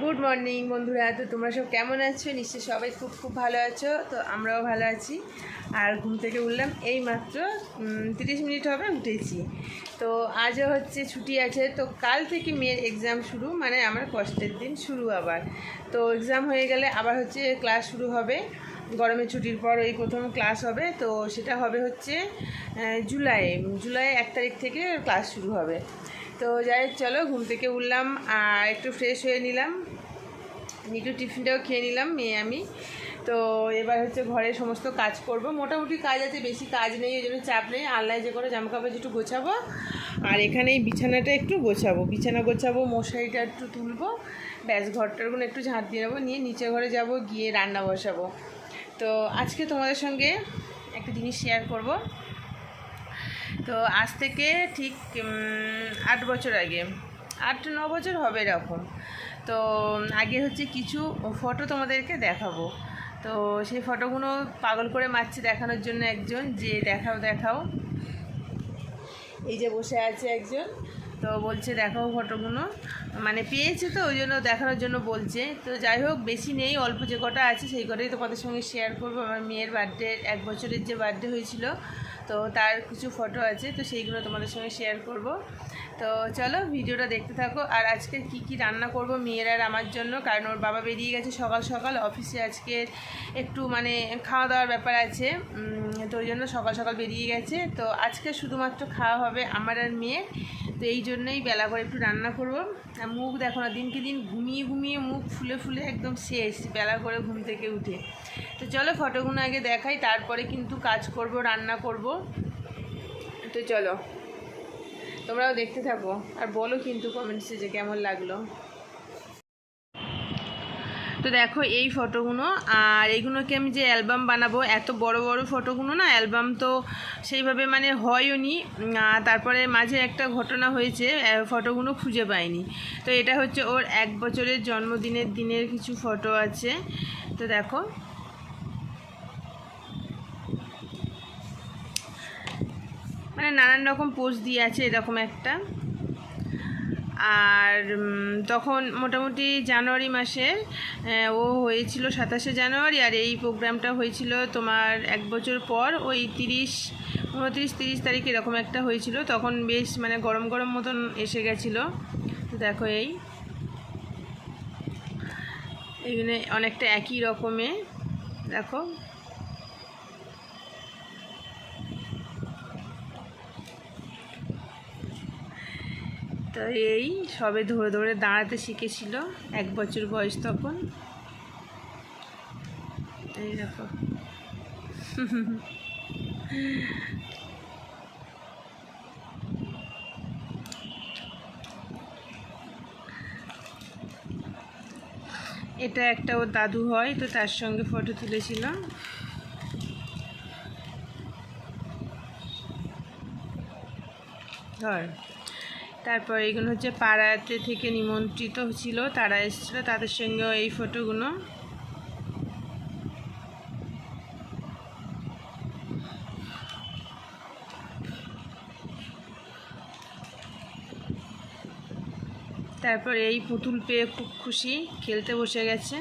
Good morning বন্ধুরা। তো তোমরা সব কেমন আছো? নিশ্চয়ই সবাই খুব খুব ভালো আছো। তো আমরাও ভালো আছি। আর ঘুম থেকে উঠলাম এই মাত্র তিরিশ মিনিট হবে উঠেছি। তো আজও হচ্ছে ছুটি আছে। তো কাল থেকে মেয়ের এক্সাম শুরু মানে আমার কষ্টের দিন শুরু আবার। তো এক্সাম হয়ে গেলে আবার হচ্ছে ক্লাস শুরু হবে। গরমের ছুটির পর এই প্রথম ক্লাস হবে। তো সেটা হবে হচ্ছে জুলাই। জুলাই এক তারিখ থেকে ক্লাস শুরু হবে। তো যাই চলো, ঘুম থেকে উঠলাম আর একটু ফ্রেশ হয়ে নিলাম। একটু টিফিনটাও খেয়ে নিলাম, মেয়ে আমি। তো এবার হচ্ছে ঘরের সমস্ত কাজ করব। মোটামুটি কাজ আছে, বেশি কাজ নেই ওই জন্য চাপ নেই। আল্লাহ যে করে জামা কাপড় একটু গোছাবো। আর এখানে এই বিছানাটা একটু গোছাবো। বিছানা গোছাবো, মশারিটা একটু তুলবো। ব্যাস, ঘরটারগুলো একটু ঝাঁট দিয়ে নেব। নিয়ে নিচে ঘরে যাব, গিয়ে রান্না বসাবো। তো আজকে তোমাদের সঙ্গে একটা জিনিস শেয়ার করব। তো আজ থেকে ঠিক আট বছর আগে। আট, ন বছর হবে এরকম। তো, আগে হচ্ছে কিছু ফটো তোমাদেরকে দেখাবো। তো সেই ফটোগুলো পাগল করে মারছে দেখানোর জন্য একজন, যে দেখাও দেখাও। এই যে বসে আছে একজন। তো বলছে, দেখাও ফটোগুলো। মানে পেয়েছে তো, ওই জন্য দেখানোর জন্য বলছে। তো যাই হোক, বেশি নেই, অল্প যে কটা আছে, সেই কটাই তোমাদের সঙ্গে শেয়ার করব। আমার মেয়ের বার্থডে এক বছরের যে বার্থডে হয়েছিল তো তার কিছু ফটো আছে, তো সেইগুলো তোমাদের সঙ্গে শেয়ার করব। তো চলো ভিডিওটা দেখতে থাকো। আর আজকে কি কি রান্না করব মেয়ের আর আমার জন্য, কারণ ওর বাবা বেরিয়ে গেছে সকাল সকাল অফিসে আজকে একটু মানে খাওয়া দাওয়ার ব্যাপার আছে। তো ওই জন্য সকাল সকাল বেরিয়ে গেছে। তো আজকে শুধুমাত্র খাওয়া হবে আমার আর মেয়ের। তো এই জন্যই বেলা করে একটু রান্না করব। আর মুখ দেখো না, দিনকে দিন ঘুমিয়ে ঘুমিয়ে মুখ ফুলে ফুলে একদম শেষ, বেলা করে ঘুম থেকে উঠে। তো চলো ফটোগুলো আগে দেখাই, তারপরে কিন্তু কাজ করব, রান্না করব। তো চলো, তোমরাও দেখতে থাকো, আর বলো কিন্তু কমেন্টসে যে কেমন লাগল। তো দেখো এই ফটোগুলো, আর এইগুলোকে আমি যে অ্যালবাম বানাবো, এত বড় বড় ফটোগুলো না অ্যালবাম তো সেইভাবে মানে হয়ও নি। তারপরে মাঝে একটা ঘটনা হয়েছে ফটোগুলো খুঁজে পাইনি। তো এটা হচ্ছে ওর এক বছরের জন্মদিনের দিনের কিছু ফটো আছে। তো দেখো মানে নানান রকম পোস্ট দিয়ে আছে, এরকম একটা। আর তখন মোটামুটি জানুয়ারি মাসে ও হয়েছিল সাতাশে জানুয়ারি, আর এই প্রোগ্রামটা হয়েছিল তোমার এক বছর পর, ওই তিরিশ, উনত্রিশ, তিরিশ তারিখ এরকম একটা হয়েছিল। তখন বেশ মানে গরম গরম মতন এসে গেছিল। দেখো এই। এইখানে অনেকটা একই রকমে, দেখো। তো এই সবে ধরে ধরে দাঁড়াতে শিখেছিল, এক বছর বয়স তখন। এই দেখো। এটা একটা ওর দাদু হয়, তো তার সঙ্গে ফটো তুলেছিলাম ধর। তারপর এগুলো হচ্ছে পাড়াতে থেকে নিমন্ত্রিত ছিল, তারা এসেছিল, তাদের সঙ্গেও এই ফটোগুলো। তারপর এই পুতুল পেয়ে খুব খুশি, খেলতে বসে গেছে।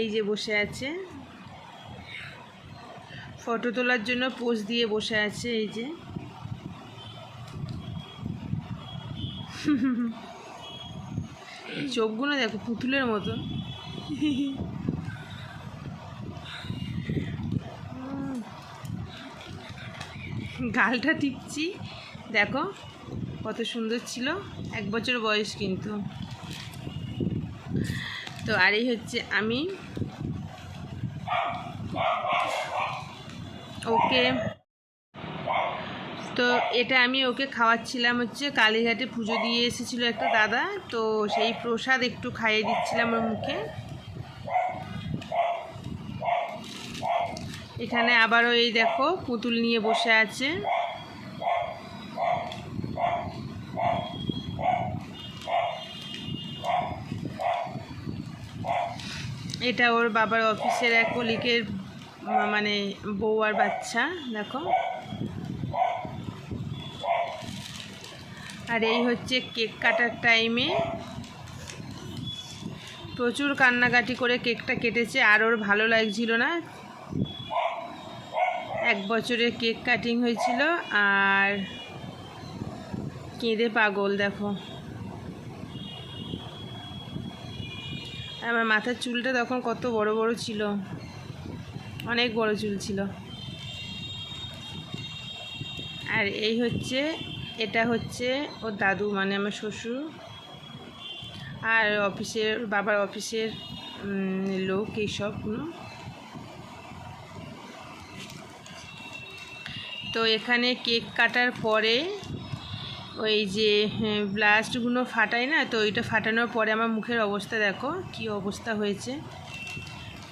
এই যে বসে আছে। ফটো তোলার জন্য পোজ দিয়ে বসে আছে এই যে। চোখগুলো দেখো পুতুলের মতো। গালটা টিপছি। দেখো কত সুন্দর ছিল। এক বছর বয়স কিন্তু। তো আর এই হচ্ছে আমি। ওকে। তো এটা আমি ওকে খাওয়াচ্ছিলাম হচ্ছে, কালীঘাটে পুজো দিয়ে এসেছিল একটা দাদা, তো সেই প্রসাদ একটু খাইয়ে দিচ্ছিলাম ওর মুখে। এখানে আবারও এই দেখো, পুতুল নিয়ে বসে আছে। এটা ওর বাবার অফিসের এক কলিকের মানে বউ আর বাচ্চা, দেখো। আর এই হচ্ছে কেক কাটার টাইমে। প্রচুর কান্নাকাটি করে কেকটা কেটেছে, আর ওর ভালো লাগছিল না। এক বছরের কেক কাটিং হয়েছিল, আর কেঁদে পাগল, দেখো। আমার মাথার চুলটা তখন কত বড় বড় ছিল। অনেক বড় চুল ছিল। আর এই হচ্ছে এটা হচ্ছে ওর দাদু মানে আমার শ্বশুর। আর অফিসের বাবার অফিসের লোক এইসবগুলো তো এখানে কেক কাটার পরে ওই যে হ্যাঁ, ব্লাস্টগুলো ফাটায় না তো ওইটা ফাটানোর পরে আমার মুখের অবস্থা দেখো কি অবস্থা হয়েছে।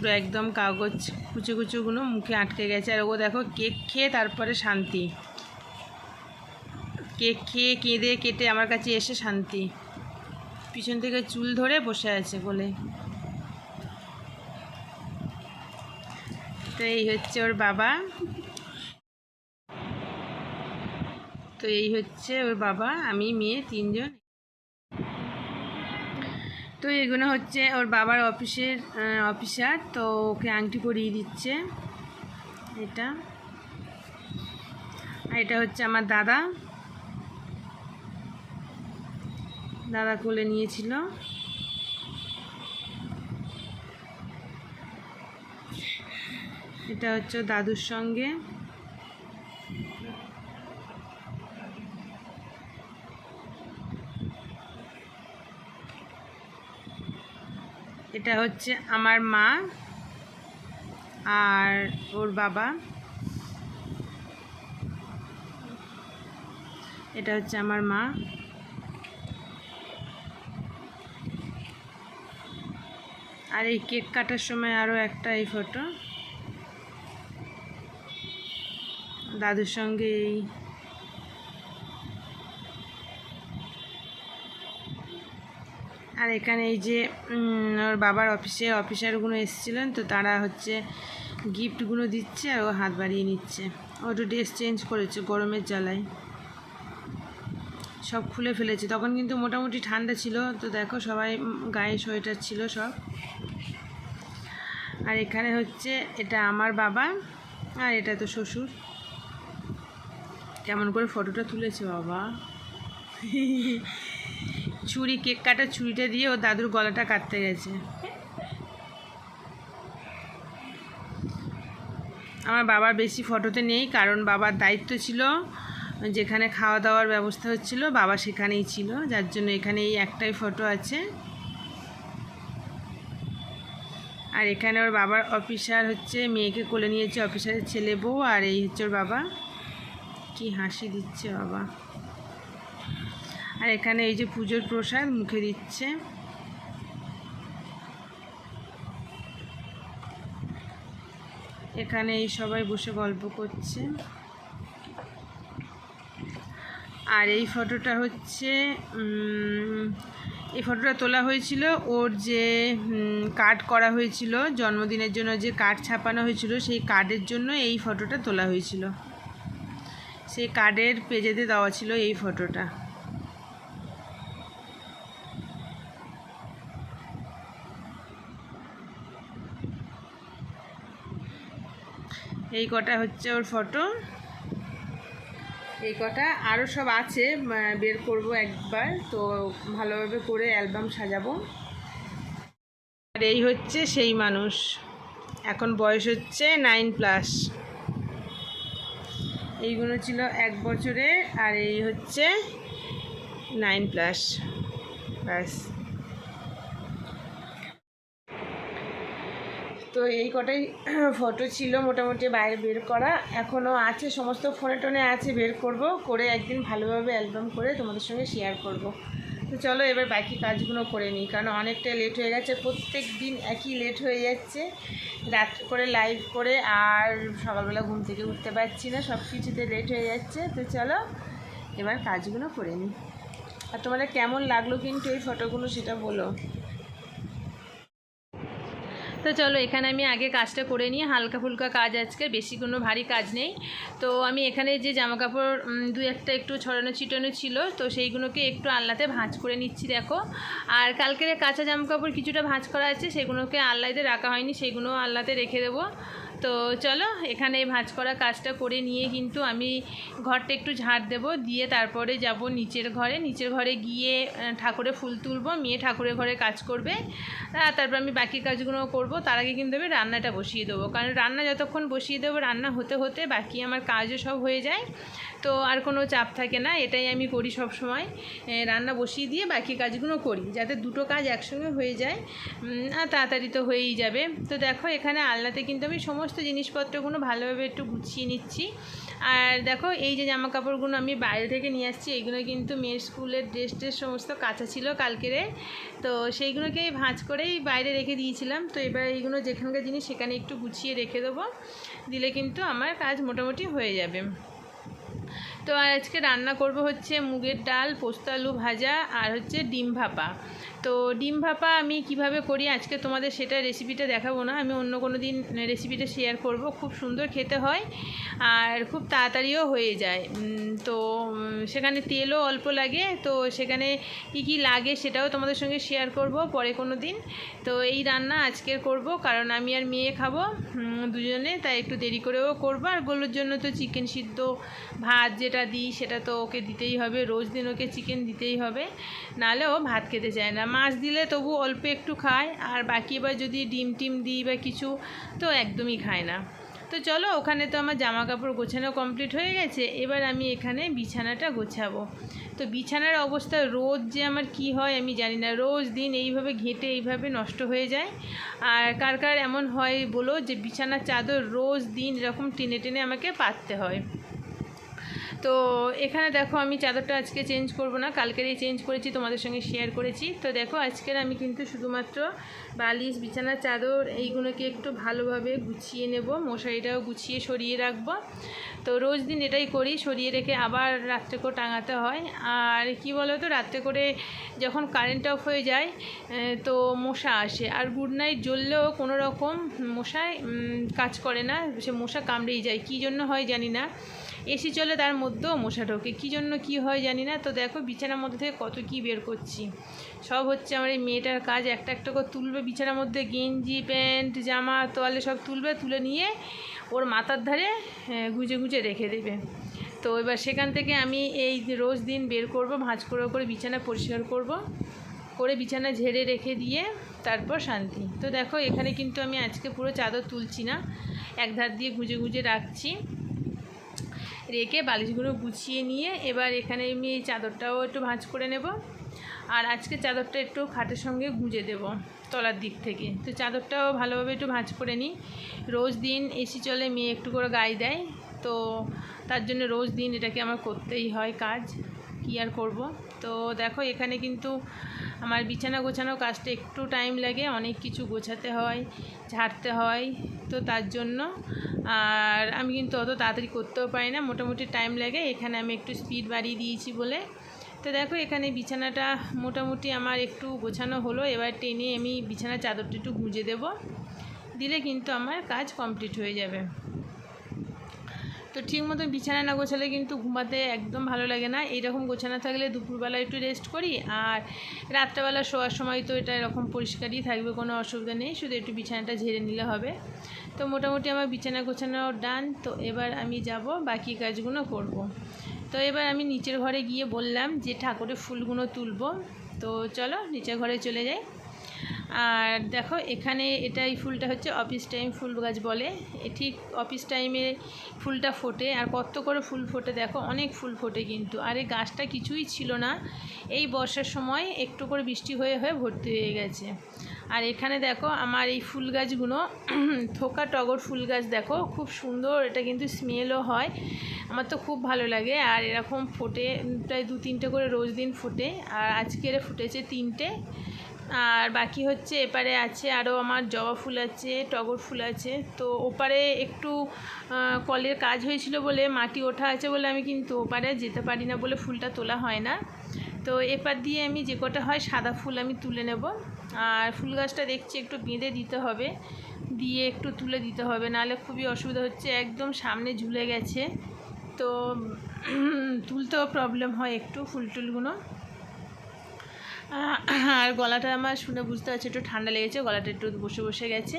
পুরো একদম কাগজ কুচো কুচোগুলো মুখে আটকে গেছে। আর ও দেখো কেক খেয়ে তারপরে শান্তি। কেক খেয়ে কেঁদে কেটে আমার কাছে এসে শান্তি। পিছন থেকে চুল ধরে বসে আছে বলে তো এই হচ্ছে ওর বাবা। তো এই হচ্ছে ওর বাবা, আমি, মেয়ে, তিনজন। তো এগুলো হচ্ছে ওর বাবার অফিসের অফিসার, তো ওকে আংটি পরিয়ে দিচ্ছে। এটা। আর এটা হচ্ছে আমার দাদা। দাদা কোলে নিয়েছিল। এটা হচ্ছে দাদুর সঙ্গে। এটা হচ্ছে আমার মা আর ওর বাবা। এটা হচ্ছে আমার মা। আর এই কেক কাটার সময় আরও একটা এই ফটো দাদুর সঙ্গে এই আর এখানে এই যে ওর বাবার অফিসে, অফিসারগুলো এসেছিলেন, তো তারা হচ্ছে গিফটগুলো দিচ্ছে আর ও হাত বাড়িয়ে নিচ্ছে। ও একটু ড্রেস চেঞ্জ করেছে গরমের জ্বালায়। সব খুলে ফেলেছে। তখন কিন্তু মোটামুটি ঠান্ডা ছিল, তো দেখো সবাই গায়ে সোয়েটার ছিল সব। আর এখানে হচ্ছে এটা আমার বাবা আর এটা তো শ্বশুর। কেমন করে ফটোটা তুলেছে বাবা। ছুরি কেক কাটার ছুরিটা দিয়ে ও দাদুর গলাটা কাটতে গেছে। আমার বাবার বেশি ফটোতে নেই, কারণ বাবার দায়িত্ব ছিল, যেখানে খাওয়া দাওয়ার ব্যবস্থা হচ্ছিল, বাবা সেখানেই ছিল, যার জন্য এখানে এই একটাই ফটো আছে। আর এখানে ওর বাবার অফিসার হচ্ছে, মেয়েকে কোলে নিয়েছে অফিসারের ছেলে বউ, আর এই হচ্ছে ওর বাবা। কি হাসি দিচ্ছে বাবা। আর এখানে এই যে পুজোর প্রসাদ মুখে দিচ্ছে। এখানে এই সবাই বসে গল্প করছে। আর এই ফটোটা হচ্ছে এই ফটোটা তোলা হয়েছিল ওর যে কার্ড করা হয়েছিল, জন্মদিনের জন্য যে কার্ড ছাপানো হয়েছিল, সেই কার্ডের জন্য এই ফটোটা তোলা হয়েছিল। সেই কার্ডের পেজেতে দেওয়া ছিল এই ফটোটা। এই কটা হচ্ছে ওর ফটো। এই কটা আরও সব আছে বের করব একবার। তো ভালোভাবে করে অ্যালবাম সাজাবো। আর এই হচ্ছে সেই মানুষ। এখন বয়স হচ্ছে নাইন প্লাস। এইগুলো ছিল এক বছরে আর এই হচ্ছে নাইন প্লাস। ব্যাস। তো এই কটাই ফটো ছিল মোটামুটি বাইরে বের করা। এখনও আছে, সমস্ত ফোনে টোনে আছে, বের করব, করে একদিন ভালোভাবে অ্যালবাম করে তোমাদের সঙ্গে শেয়ার করব। তো চলো এবার বাকি কাজগুলো করে নিই, কারণ অনেকটা লেট হয়ে গেছে, প্রত্যেক দিন একই লেট হয়ে যাচ্ছে। রাত্রে করে লাইভ করে আর সকালবেলা ঘুম থেকে উঠতে পারছি না সব কিছুতে লেট হয়ে যাচ্ছে। তো চলো এবার কাজগুলো করে নিই। আর তোমাদের কেমন লাগল কিন্তু এই ফটোগুলো সেটা বলো। তো চলো, এখানে আমি আগে কাজটা করে নিয়ে হালকা ফুলকা কাজ আজকে, বেশি কোনো ভারী কাজ নেই। তো আমি এখানে যে জামা কাপড় দু একটা একটু ছড়ানো ছিটানো ছিল, তো সেইগুলোকে একটু আল্লাতে ভাঁজ করে নিচ্ছি, দেখো। আর কালকের কাঁচা জামা কাপড় কিছুটা ভাঁজ করা আছে, সেগুলোকে আল্লাতে রাখা হয়নি সেগুলো আল্লাতে রেখে দেবো। তো চলো, এখানে ভাঁজ করা কাজটা করে নিয়ে কিন্তু আমি ঘরটা একটু ঝাঁট দেব, দিয়ে তারপরে যাব নিচের ঘরে। নিচের ঘরে গিয়ে ঠাকুরে ফুল তুলব, মেয়ে ঠাকুরের ঘরে কাজ করবে। তারপর আমি বাকি কাজগুলো করব। তার আগে কিন্তু আমি রান্নাটা বসিয়ে দেবো। কারণ রান্না যতক্ষণ বসিয়ে দেবো, রান্না হতে হতে বাকি আমার কাজও সব হয়ে যায়। তো আর কোনো চাপ থাকে না, এটাই আমি করি সব সময় রান্না বসিয়ে দিয়ে বাকি কাজগুলো করি, যাতে দুটো কাজ একসঙ্গে হয়ে যায় আর তাড়াতাড়ি তো হয়েই যাবে। তো দেখো, এখানে আলনাতে কিন্তু আমি সমস্ত জিনিসপত্রগুলো ভালোভাবে একটু গুছিয়ে নিচ্ছি। আর দেখো, এই যে জামা কাপড়গুলো আমি বাইরে থেকে নিয়ে আসছি এইগুলো কিন্তু মেয়ের স্কুলের ড্রেস ট্রেস সমস্ত কাঁচা ছিল কালকেরে তো সেইগুলোকেই ভাঁজ করেই বাইরে রেখে দিয়েছিলাম। তো এবার এইগুলো যেখানকার জিনিস সেখানে একটু গুছিয়ে রেখে দেবো, দিলে কিন্তু আমার কাজ মোটামুটি হয়ে যাবে। তো আজকে রান্না করব হচ্ছে মুগের ডাল পোস্ত আলু ভাজা আর হচ্ছে ডিম ভাপা। তো ডিম ভাপা আমি কীভাবে করি? আজকে তোমাদের সেটা রেসিপিটা দেখাবো না। আমি অন্য কোনো দিন রেসিপিটা শেয়ার করব। খুব সুন্দর খেতে হয় আর খুব তাড়াতাড়িও হয়ে যায়। তো সেখানে তেলও অল্প লাগে। তো, সেখানে কি কি লাগে সেটাও তোমাদের সঙ্গে শেয়ার করব পরে কোনো দিন। তো, এই রান্না আজকের করব। কারণ আমি আর মেয়ে খাব দুজনে। তাই একটু দেরি করেও করব। আর গোলুর জন্য তো চিকেন সিদ্ধ ভাত যেটা দিই, সেটা তো ওকে দিতেই হবে। রোজ দিন ওকে চিকেন দিতেই হবে। নাহলে ও ভাত খেতে চায় না। মাছ দিলে তবু অল্প একটু খায়, আর বাকি এবার যদি ডিম টিম দিই বা কিছু, তো একদমই খায় না। তো চলো, ওখানে তো আমার জামা কাপড় গোছানো কমপ্লিট হয়ে গেছে, এবার আমি এখানে বিছানাটা গোছাবো। তো বিছানার অবস্থা, রোজ যে আমার কি হয় আমি জানি না, রোজ দিন এইভাবে ঘেঁটে এইভাবে নষ্ট হয়ে যায়। আর কার কার এমন হয় বলো যে বিছানার চাদর রোজ দিন এরকম টেনে টেনে আমাকে পাততে হয়। তো এখানে দেখো আমি চাদরটা আজকে চেঞ্জ করব না কালকেরই চেঞ্জ করেছি, তোমাদের সঙ্গে শেয়ার করেছি। তো দেখো আজকের আমি কিন্তু শুধুমাত্র বালিশ, বিছানার চাদর, এইগুলোকে একটু ভালোভাবে গুছিয়ে নেব, মশারিটাও গুছিয়ে সরিয়ে রাখব। তো রোজ দিন এটাই করি, সরিয়ে রেখে আবার রাত্রে করে টাঙাতে হয়। আর কি বলো তো রাত্রে করে যখন কারেন্ট অফ হয়ে যায় তো মশা আসে। আর গুড নাইট জ্বললেও কোনো রকম মশায় কাজ করে না। সে মশা কামড়েই যায়। কী জন্য হয় জানি না। এসি চলে তার মধ্যেও মশা ঢোকে। কী জন্য কী হয় জানি না। তো দেখো বিছানার মধ্যে থেকে কত কী বের করছি। সব হচ্ছে আমার এই মেয়েটার কাজ। একটা একটা করে তুলবে বিছানার মধ্যে গেঞ্জি, প্যান্ট, জামা, তোয়ালে সব তুলবে, তুলে নিয়ে ওর মাথার ধারে গুজে গুজে রেখে দেবে। তো এবার সেখান থেকে আমি এই রোজ দিন বের করব, ভাঁজ করে করে বিছানা পরিষ্কার করব, করে বিছানা ঝেড়ে রেখে দিয়ে তারপর শান্তি। তো দেখো, এখানে কিন্তু আমি আজকে পুরো চাদর তুলছি না, এক ধার দিয়ে গুজে গুজে রাখছি। রেখে বালিশগুলো গুছিয়ে নিয়ে এবার এখানে আমি এই চাদরটাও একটু ভাঁজ করে নেব। আর আজকে চাদরটা একটু খাটের সঙ্গে গুঁজে দেব তলার দিক থেকে। তো চাদরটাও ভালোভাবে একটু ভাঁজ করে নিই। রোজ দিন এসি চলে, মেয়ে একটু করে গায়ে দেয়। তো তার জন্য রোজ দিন এটাকে আমার করতেই হয় কাজ। কী আর করব? তো দেখো এখানে কিন্তু আমার বিছানা গোছানো কাজটা একটু টাইম লাগে, অনেক কিছু গোছাতে হয়, ঝাড়তে হয়। তো তার জন্য আর আমি কিন্তু অত তাড়াতাড়ি করতেও পারি না, মোটামুটি টাইম লাগে। এখানে আমি একটু স্পিড বাড়িয়ে দিয়েছি বলে তো দেখো, এখানে বিছানাটা মোটামুটি আমার একটু গোছানো হলো। এবার টেনে আমি বিছানার চাদরটা একটু গুঁজে দেবো। দিলে কিন্তু আমার কাজ কমপ্লিট হয়ে যাবে। তো ঠিক মতো বিছানা না গোছালে কিন্তু ঘুমাতে একদম ভালো লাগে না। এইরকম গোছানা থাকলে দুপুরবেলা একটু রেস্ট করি আর রাত্রেবেলা শোয়ার সময় তো এটা এরকম পরিষ্কারই থাকবে, কোনো অসুবিধা নেই। শুধু একটু বিছানাটা ঝেড়ে নিলে হবে। তো মোটামুটি আমার বিছানা গোছানো ডান তো এবার আমি যাব, বাকি কাজগুলো করব। তো এবার আমি নিচের ঘরে গিয়ে বললাম যে ঠাকুরের ফুলগুলো তুলব। তো চলো নিচের ঘরে চলে যাই। আর দেখো, এখানে এটা এই ফুলটা হচ্ছে অফিস টাইম ফুল গাছ বলে। ঠিক অফিস টাইমে ফুলটা ফোটে, আর কত করে ফুল ফোটে দেখো, অনেক ফুল ফোটে কিন্তু। আর এই গাছটা কিছুই ছিল না। এই বর্ষার সময় একটু করে বৃষ্টি হয়ে হয়ে ভর্তি হয়ে গেছে। আর এখানে দেখো, আমার এই ফুল গাছগুলো, থোকা টগর ফুল গাছ দেখো, খুব সুন্দর। এটা কিন্তু স্মেলও হয়। আমার তো খুব ভালো লাগে। আর এরকম ফোটে, প্রায় দু তিনটে করে রোজ দিন ফোটে। আর আজকে আজকের ফুটেছে তিনটে। আর বাকি হচ্ছে এপারে আছে আরও আমার জবা ফুল আছে, টগর ফুল আছে। তো ওপারে একটু কলের কাজ হয়েছিল বলে মাটি ওঠা আছে বলে আমি কিন্তু ওপারে যেতে পারি না বলে ফুলটা তোলা হয় না। তো এপার দিয়ে আমি যে কটা হয় সাদা ফুল আমি তুলে নেব। আর ফুল গাছটা দেখছি একটু বেঁধে দিতে হবে, দিয়ে একটু তুলে দিতে হবে, নাহলে খুবই অসুবিধা হচ্ছে, একদম সামনে ঝুলে গেছে। তো তুলতেও প্রবলেম হয় একটু ফুল টুলগুলো। আর গলাটা আমার শুনে বুঝতে পারছি, একটু ঠান্ডা লেগেছে, গলাটা একটু বসে বসে গেছে।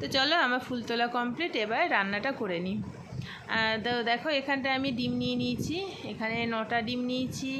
তো চলো আমার ফুল তোলা কমপ্লিট এবার রান্নাটা করে নিই। তো দেখো, এখানটায় আমি ডিম নিয়ে নিয়েছি, এখানে নটা ডিম নিয়েছি,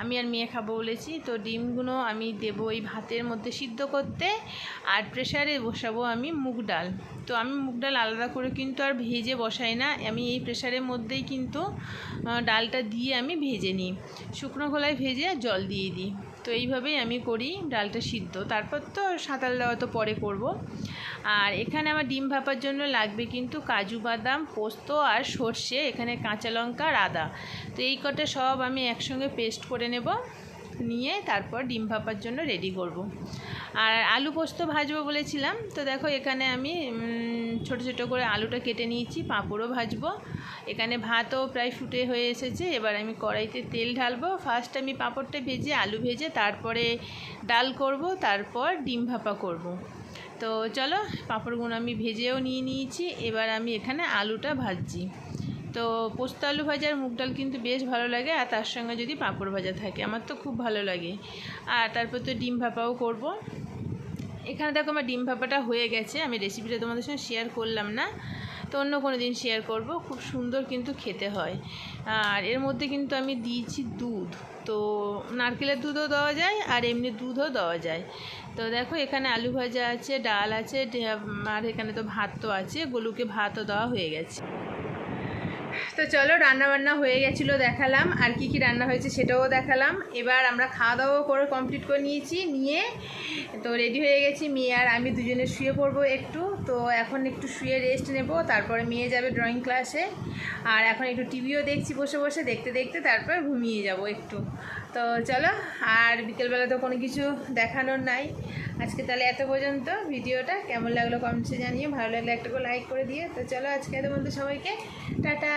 আমি আর মেয়ে খাব বলেছি। তো ডিমগুলো আমি দেবো এই ভাতের মধ্যে সিদ্ধ করতে, আর প্রেশারে বসাবো আমি মুগ ডাল। তো আমি মুগ ডাল আলাদা করে কিন্তু আর ভেজে বসাই না, আমি এই প্রেশারের মধ্যেই কিন্তু ডালটা দিয়ে আমি ভেজে নিই। শুকনো খোলায় ভেজে জল দিয়ে দিই। তো এইভাবেই আমি করি, ডালটা সিদ্ধ। তারপর তো সাঁতাল দেওয়া তো পরে করব। আর এখানে আমার ডিম ভাপার জন্য লাগবে কিন্তু কাজু বাদাম, পোস্ত আর সর্ষে, এখানে কাঁচা লঙ্কা আর আদা। তো এই কটা সব আমি একসঙ্গে পেস্ট করে নেব। নিয়ে তারপর ডিম ভাপার জন্য রেডি করব। আর আলু পোস্ত ভাজবো বলেছিলাম, তো দেখো এখানে আমি ছোট ছোট করে আলুটা কেটে নিয়েছি, পাঁপড়ও ভাজবো এখানে ভাতও প্রায় ফুটে হয়ে এসেছে, এবার আমি কড়াইতে তেল ঢালবো ফার্স্ট আমি পাঁপড়টা ভেজে, আলু ভেজে, তারপরে ডাল করব, তারপর ডিম ভাপা করব। তো চলো, পাঁপড়গুলো আমি ভেজেও নিয়ে নিয়েছি, এবার আমি এখানে আলুটা ভাজছি তো পোস্ত আলু ভাজা আর মুগ ডাল কিন্তু বেশ ভালো লাগে, আর তার সঙ্গে যদি পাঁপড় ভাজা থাকে, আমার তো খুব ভালো লাগে। আর তারপর তো ডিম ভাপাও করব। এখানে দেখো আমার ডিম ভাপাটা হয়ে গেছে, আমি রেসিপিটা তোমাদের সঙ্গে শেয়ার করলাম না, তো অন্য কোনো দিন শেয়ার করব, খুব সুন্দর কিন্তু খেতে হয়। আর এর মধ্যে কিন্তু আমি দিয়েছি দুধ, তো নারকেলের দুধও দেওয়া যায়, আর এমনি দুধও দেওয়া যায়। তো দেখো এখানে আলু ভাজা আছে, ডাল আছে আর এখানে তো ভাত তো আছে, গলুকে ভাতও দেওয়া হয়ে গেছে। তো চলো রান্না বান্না হয়ে গেছিল দেখালাম, আর কি কি রান্না হয়েছে সেটাও দেখালাম। এবার আমরা খাওয়া দাওয়াও করে কমপ্লিট করে নিয়েছি, নিয়ে তো রেডি হয়ে গেছি। মেয়ে আর আমি দুজনে শুয়ে পড়ব একটু। তো এখন একটু শুয়ে রেস্ট নেব, তারপরে মেয়ে যাবে ড্রয়িং ক্লাসে আর এখন একটু টিভিও দেখছি বসে বসে, দেখতে দেখতে তারপর ঘুমিয়ে যাব একটু। তো চলো, আর বিকেলবেলা তো কোনো কিছু দেখানোর নাই। আজকে তাহলে এত পর্যন্ত, ভিডিওটা কেমন লাগল কমেন্টসে জানিয়ে ভালো লাগলে একটা করে লাইক করে দিয়ে তো চলো আজকে এত পর্যন্ত সবাইকে, টাটা।